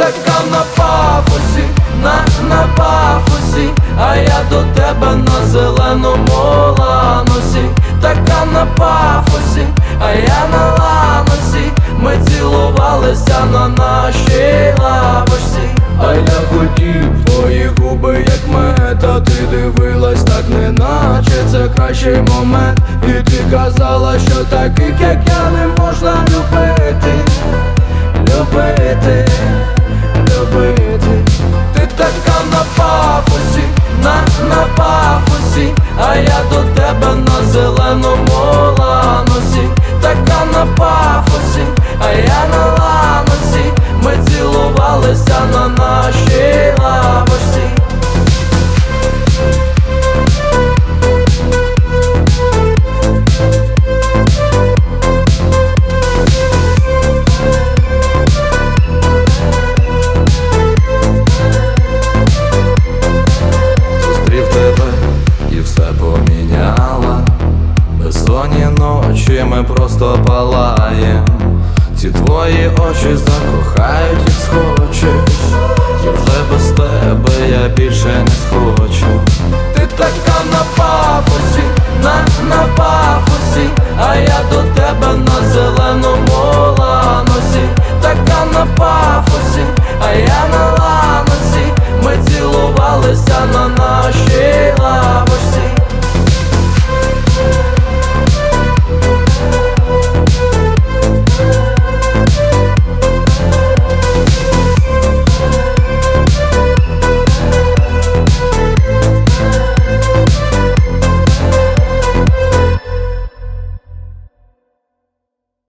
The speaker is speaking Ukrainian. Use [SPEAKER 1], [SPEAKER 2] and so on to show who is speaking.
[SPEAKER 1] така на пафосі, на, на пафосі, а я до тебе на зеленому ланосі, така на пафосі, а я на ланосі, ми цілувалися на нашій лавочці. А я хотів твої губи, як мета Ти дивилась так, неначе це кращий момент. І ти казала, що таких, як я, не можна любити Любити, ми просто палає, ці твої очі закохають, і схочеш, Я вже без тебе я більше не схочу. Ти така на пафосі, на, на
[SPEAKER 2] пафосі, а я до тебе на зеленому ланосі, така на пафосі, а я
[SPEAKER 1] на